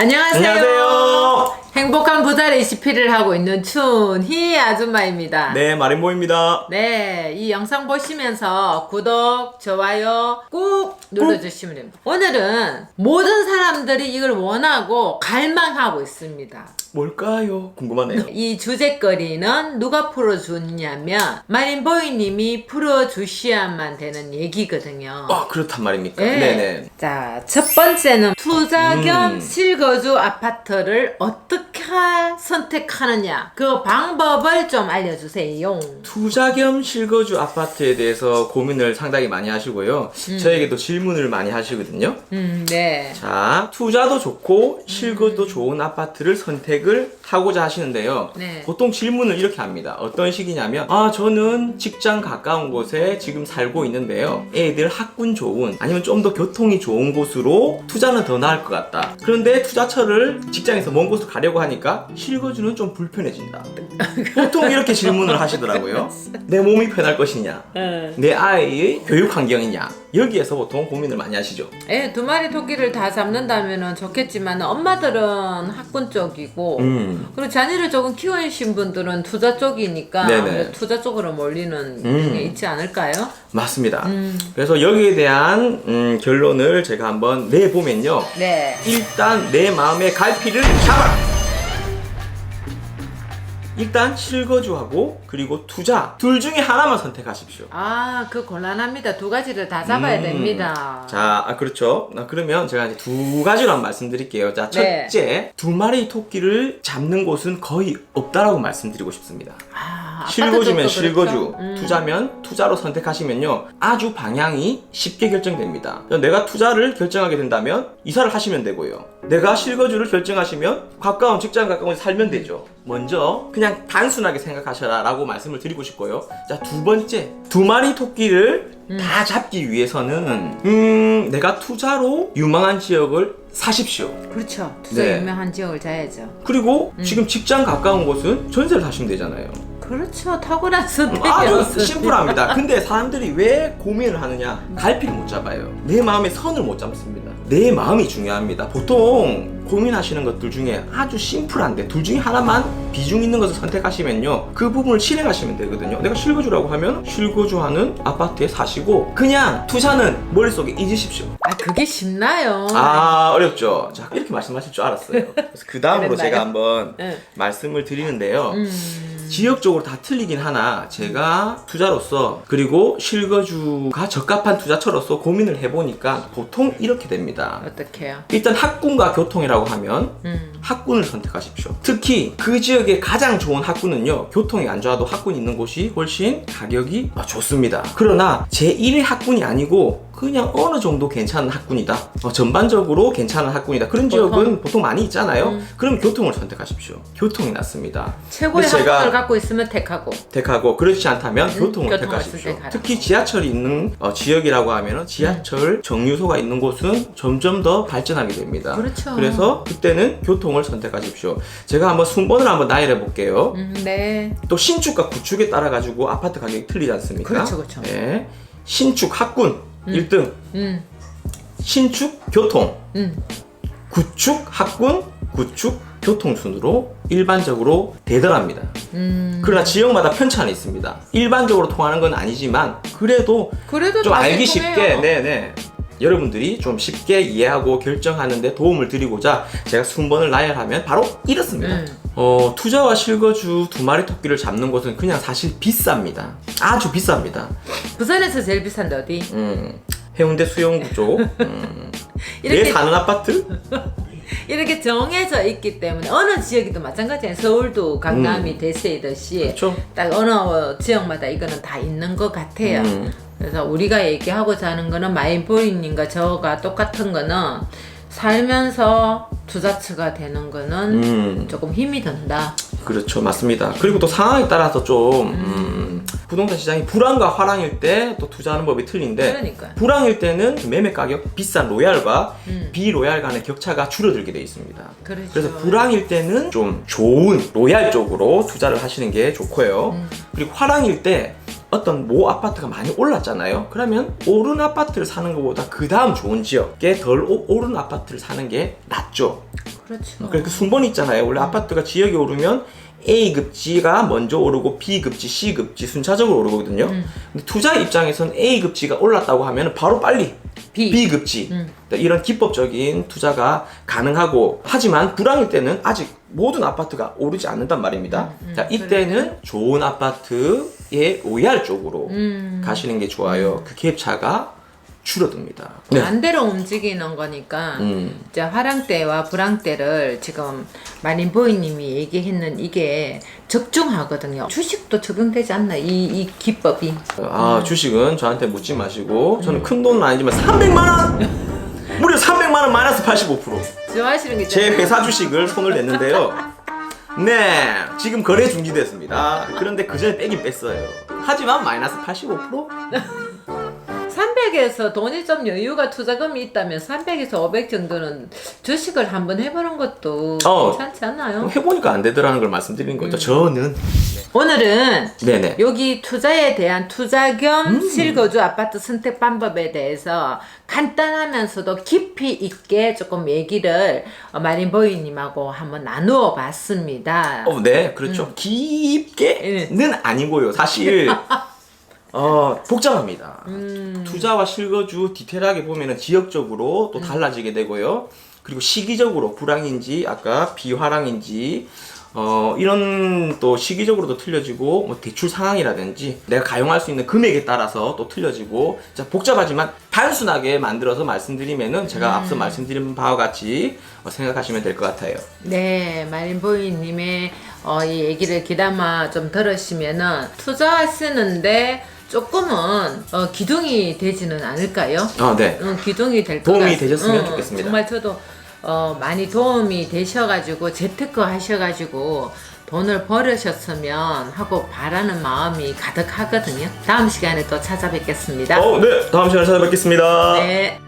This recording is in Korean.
안녕하세요. 안녕하세요. 부자 레시피를 하고 있는 춘희 아줌마입니다. 네, 마린보입니다. 네, 이 영상 보시면서 구독, 좋아요 꾹 눌러주시면 됩니다. 오늘은 모든 사람들이 이걸 원하고 갈망하고 있습니다. 뭘까요? 궁금하네요. 이 주제거리는 누가 풀어주냐면 마린보이님이 풀어주셔야만 되는 얘기거든요. 아, 그렇단 말입니까? 네. 네네. 자, 첫 번째는 투자 겸 음. 실거주 아파트를 어떻게 선택하느냐. 그 방법을 좀 알려주세요. 투자 겸 실거주 아파트에 대해서 고민을 상당히 많이 하시고요. 저에게도 질문을 많이 하시거든요. 음, 네. 자, 투자도 좋고 실거주도 좋은 아파트를 선택을 하고자 하시는데요. 네. 보통 질문을 이렇게 합니다. 어떤 식이냐면, 아, 저는 직장 가까운 곳에 지금 살고 있는데요. 애들 학군 좋은, 아니면 좀 더 교통이 좋은 곳으로 투자는 더 나을 것 같다. 그런데 투자처를 직장에서 먼 곳으로 가려고 하니까 실거주는 좀 불편해진다. 보통 이렇게 질문을 하시더라고요. 내 몸이 편할 것이냐? 내 아이의 교육 환경이냐? 여기에서 보통 고민을 많이 하시죠. 애 두 마리 토끼를 다 잡는다면 좋겠지만 엄마들은 학군 쪽이고 음. 그리고 자녀를 조금 키우신 분들은 투자 쪽이니까 네네. 아무래도 투자 쪽으로 몰리는 음. 게 있지 않을까요? 맞습니다. 음. 그래서 여기에 대한 음, 결론을 제가 한번 내보면요. 네. 일단 내 마음의 갈피를 잡아라. 일단 실거주하고 그리고 투자 둘 중에 하나만 선택하십시오. 아, 그 곤란합니다. 두 가지를 다 잡아야 음. 됩니다. 자, 아, 그렇죠. 아, 그러면 제가 이제 두 가지로 한번 말씀드릴게요. 자, 네. 첫째, 두 마리 토끼를 잡는 곳은 거의 없다라고 말씀드리고 싶습니다. 아, 실거주면 쪽도 실거주, 그렇죠? 음. 투자면 투자로 선택하시면요. 아주 방향이 쉽게 결정됩니다. 내가 투자를 결정하게 된다면 이사를 하시면 되고요. 내가 실거주를 결정하시면 가까운 직장 가까운 곳에 살면 되죠. 먼저 그냥 단순하게 생각하셔라 라고 말씀을 드리고 싶고요. 자, 두 번째. 두 마리 토끼를 다 잡기 위해서는 음, 내가 투자로 유망한 지역을 사십시오. 그렇죠. 투자 네. 유명한 지역을 자야죠. 그리고 음. 지금 직장 가까운 곳은 전세를 사시면 되잖아요. 그렇죠. 탁월한 아주 선택이었어요. 심플합니다. 근데 사람들이 왜 고민을 하느냐? 갈피를 못 잡아요. 내 마음의 선을 못 잡습니다. 내 마음이 중요합니다. 보통 고민하시는 것들 중에 아주 심플한데 둘 중에 하나만 비중 있는 것을 선택하시면요. 그 부분을 실행하시면 되거든요. 내가 실거주라고 하면 실거주하는 아파트에 사시고 그냥 투자는 머릿속에 잊으십시오. 아, 그게 쉽나요? 아 어렵죠. 자 이렇게 말씀하실 줄 알았어요. 그래서 그 다음으로? 제가 한번 응. 말씀을 드리는데요. 음. 지역적으로 다 틀리긴 하나 제가 투자로서 그리고 실거주가 적합한 투자처로서 고민을 해보니까 보통 이렇게 됩니다. 어떡해요? 일단 학군과 교통이라고 하면 음. 학군을 선택하십시오. 특히 그 지역의 가장 좋은 학군은요, 교통이 안 좋아도 학군이 있는 곳이 훨씬 가격이 좋습니다. 그러나 제1의 학군이 아니고 그냥 어느 정도 괜찮은 학군이다. 어, 전반적으로 괜찮은 학군이다. 그런 보통? 지역은 보통 많이 있잖아요. 음. 그럼 교통을 선택하십시오. 교통이 낫습니다. 최고의 학군을 갖고 있으면 택하고. 택하고 그렇지 않다면 음, 교통을 교통을 택하십시오. 특히 지하철이 있는 어, 지역이라고 하면 지하철 정류소가 있는 곳은 점점 더 발전하게 됩니다. 그렇죠. 그래서 그때는 교통을 선택하십시오. 제가 한번 순번을 한번 나열해 볼게요. 음, 네. 또 신축과 구축에 따라 가지고 아파트 가격이 틀리지 않습니까? 그렇죠, 그렇죠. 네. 신축 학군 1등, 음. 신축 교통, 음. 구축 학군, 구축 교통 순으로 일반적으로 대단합니다. 음. 그러나 지역마다 편차는 있습니다. 일반적으로 통하는 건 아니지만 그래도 그래도 좀 알기. 쉽게 네네 여러분들이 좀 쉽게 이해하고 결정하는데 도움을 드리고자 제가 순번을 나열하면 바로 이렇습니다. 음. 어, 투자와 실거주 두 마리 토끼를 잡는 것은 그냥 사실 비쌉니다. 아주 비쌉니다. 부산에서 제일 비싼데 어디? 음, 해운대 수영구 쪽. 음, 내 이렇게 사는 아파트? 이렇게 정해져 있기 때문에 어느 지역이도 마찬가지예요. 서울도 강남이 대세이듯이 음. 그렇죠. 딱 어느 지역마다 이거는 다 있는 것 같아요. 음. 그래서 우리가 얘기하고자 하는 거는 마인보이님과 저가 똑같은 거는 살면서 투자처가 되는 거는 음. 조금 힘이 든다. 그렇죠, 맞습니다. 그리고 또 상황에 따라서 좀 음, 부동산 시장이 불황과 화랑일 때 또 투자하는 법이 틀린데 그러니까. 불황일 때는 매매 가격 비싼 로얄과 음. 비로얄 간의 격차가 줄어들게 돼 있습니다. 그렇죠. 그래서 불황일 때는 좀 좋은 로얄 쪽으로 투자를 하시는 게 좋고요. 음. 그리고 화랑일 때 어떤 모 아파트가 많이 올랐잖아요. 그러면 오른 아파트를 사는 것보다 그 다음 좋은 지역에 덜 오- 오른 아파트를 사는 게 낫죠. 그렇죠. 그러니까 순번이 있잖아요. 원래 아파트가 지역에 오르면 A 급지가 먼저 오르고 B 급지, C 급지 순차적으로 오르거든요. 음. 근데 투자 입장에서는 A 급지가 올랐다고 하면 바로 빨리 B. B 급지 음. 이런 기법적인 투자가 가능하고 하지만 불황일 때는 아직 모든 아파트가 오르지 않는단 말입니다. 음, 자 이때는 좋은 아파트의 OER 쪽으로 음. 가시는 게 좋아요. 그 갭차가 줄어듭니다. 네. 반대로 움직이는 거니까 음. 이제 화랑 때와 불황 때를 지금 마린 보이님이 얘기했는 이게 적중하거든요. 주식도 적용되지 않나 이, 이 기법이. 아 주식은 저한테 묻지 마시고 저는 큰 돈은 아니지만 300만 원 무려 300만 원 마이너스 85%. 좋아하시는 게 제. 회사 주식을 손을 냈는데요. 네, 지금 거래 중지됐습니다. 그런데 그 전에 빼긴 뺐어요. 하지만 마이너스 85%? 300에서 돈이 좀 여유가 투자금이 있다면 300에서 500 정도는 주식을 한번 해보는 것도 어. 괜찮지 않나요? 해보니까 안 되더라는 걸 말씀드리는 거죠. 저는. 오늘은 네네. 여기 투자에 대한 투자 겸 음. 실거주 아파트 선택 방법에 대해서 간단하면서도 깊이 있게 조금 얘기를 어, 마린 보이님하고 한번 나누어 봤습니다. 어, 네, 그렇죠. 깊게는 아니고요. 사실, 어, 복잡합니다. 음. 투자와 실거주 디테일하게 보면은 지역적으로 또 달라지게 되고요. 그리고 시기적으로 불황인지 아까 비화랑인지 어 이런 또 시기적으로도 틀려지고 뭐 대출 상황이라든지 내가 가용할 수 있는 금액에 따라서 또 틀려지고 자 복잡하지만 단순하게 만들어서 말씀드리면은 제가 앞서 말씀드린 바와 같이 어, 생각하시면 될 것 같아요. 네, 마린보이님의 어, 이 얘기를 귀담아 좀 들으시면은 투자하시는데 조금은 어, 기둥이 되지는 않을까요? 아 네. 응, 기둥이 될것 도움이 같- 되셨으면 응, 좋겠습니다. 정말 저도 어, 많이 도움이 되셔가지고 재테크 하셔가지고 돈을 벌으셨으면 하고 바라는 마음이 가득하거든요. 다음 시간에 또 찾아뵙겠습니다. 어, 네. 다음 시간에 찾아뵙겠습니다. 네.